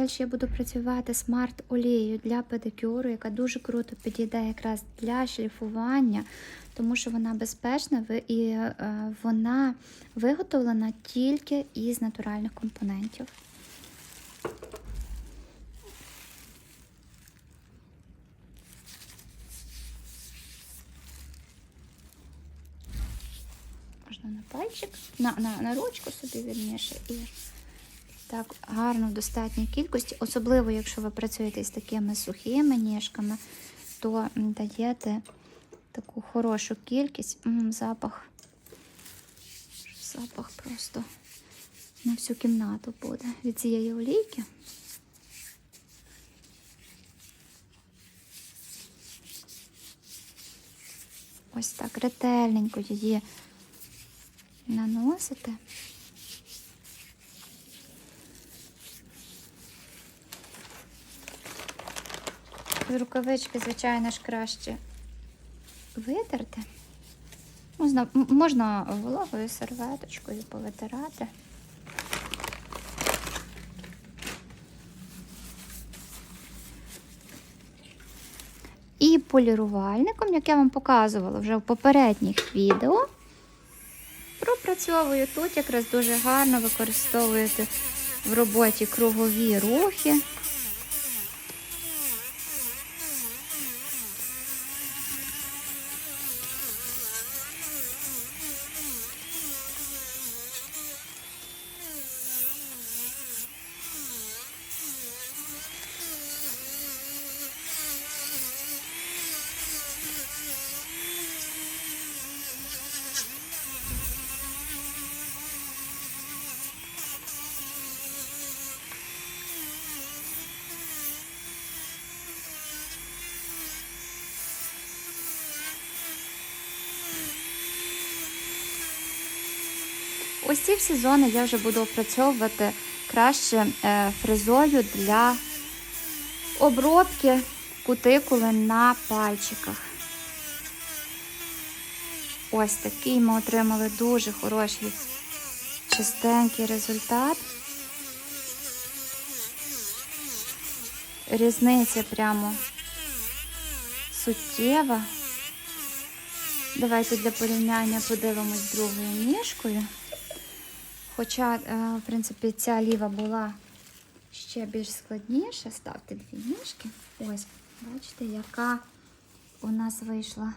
Далі я буду працювати смарт олією для педикюру, яка дуже круто підійде якраз для шліфування, тому що вона безпечна і е, вона виготовлена тільки із натуральних компонентів. Можна на пальчик, на, на, на ручку собі вірніше і так гарно в достатній кількості, особливо якщо ви працюєте з такими сухими ніжками, то даєте таку хорошу кількість. М, запах. Запах просто на всю кімнату буде від цієї олійки. Ось так ретельненько її наносите. Рукавички, звичайно ж, краще витерти. Можна, можна вологою серветочкою повитирати. І полірувальником, як я вам показувала вже в попередніх відео, пропрацьовую тут якраз дуже гарно використовуєте в роботі кругові рухи. Ось ці всі зони я вже буду опрацьовувати краще е, фрезою для обробки кутикули на пальчиках. Ось такий ми отримали дуже хороший чистенький результат. Різниця прямо суттєва. Давайте для порівняння подивимось другою ніжкою. Хоча, е, в принципі, ця ліва була ще більш складніша. Ставте дві ніжки. Ось, бачите, яка у нас вийшла